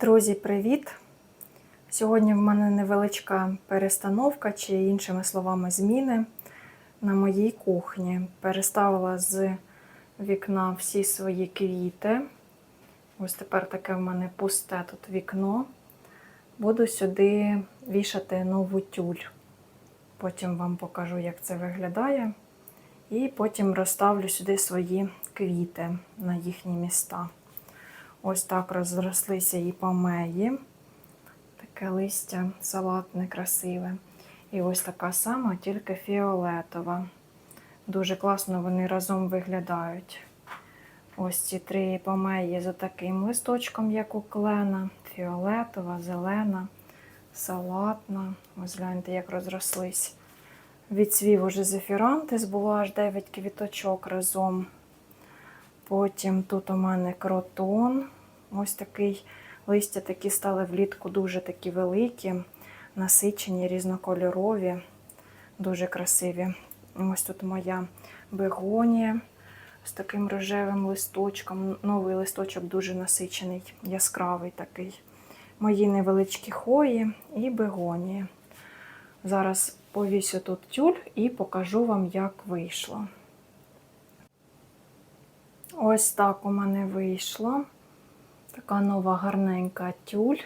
Друзі, привіт! Сьогодні в мене невеличка перестановка, чи іншими словами, зміни на моїй кухні. Переставила з вікна всі свої квіти. Ось тепер таке в мене пусте тут вікно. Буду сюди вішати нову тюль. Потім вам покажу, як це виглядає. І потім розставлю сюди свої квіти на їхні міста. Ось так розрослися і помеї. Таке листя салатне, красиве. І ось така сама, тільки фіолетова. Дуже класно вони разом виглядають. Ось ці три помеї з таким листочком, як у клена. Фіолетова, зелена, салатна. Ось гляньте, як розрослись. Відцвів уже зефірантис, було аж 9 квіточок разом. Потім тут у мене кротон. Ось такий листя такі стали влітку дуже такі великі, насичені, різнокольорові, дуже красиві. Ось тут моя бегонія з таким рожевим листочком. Новий листочок дуже насичений, яскравий такий. Мої невеличкі хої і бегонії. Зараз повісю тут тюль і покажу вам, як вийшло. Ось так у мене вийшло. Така нова гарненька тюль,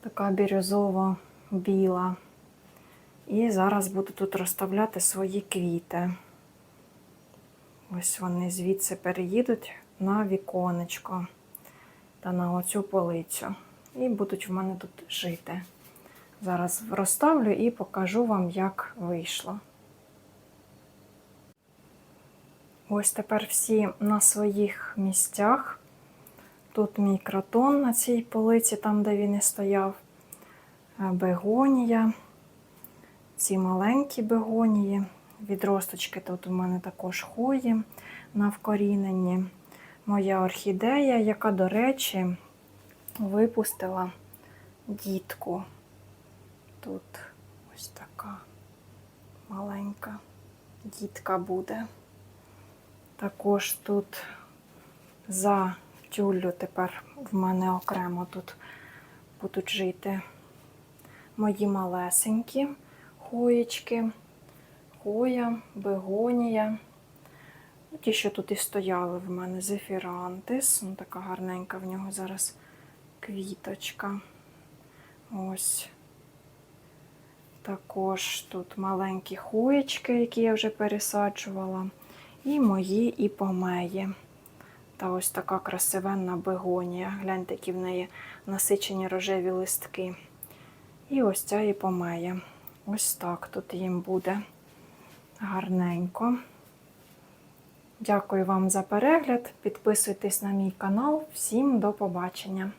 така бірюзово біла. І зараз буду тут розставляти свої квіти. Ось вони звідси переїдуть на віконечко та на оцю полицю. І будуть в мене тут жити. Зараз розставлю і покажу вам, як вийшло. Ось тепер всі на своїх місцях. Тут мій кротон на цій полиці, там, де він і стояв, бегонія, ці маленькі бегонії. Відросточки тут у мене також хої на вкоріненні. Моя орхідея, яка, до речі, випустила дітку. Тут ось така маленька дітка буде. Також тут за тюллю тепер в мене окремо тут будуть жити мої малесенькі хоєчки, хоя, бегонія. Ті, що тут і стояли в мене зефірантис. Ну, така гарненька в нього зараз квіточка. Ось. Також тут маленькі хоєчки, які я вже пересаджувала. І мої іпомеї. Та ось така красивенна бегонія. Гляньте, які в неї насичені рожеві листки. І ось ця іпомея. Ось так тут їм буде гарненько. Дякую вам за перегляд. Підписуйтесь на мій канал. Всім до побачення!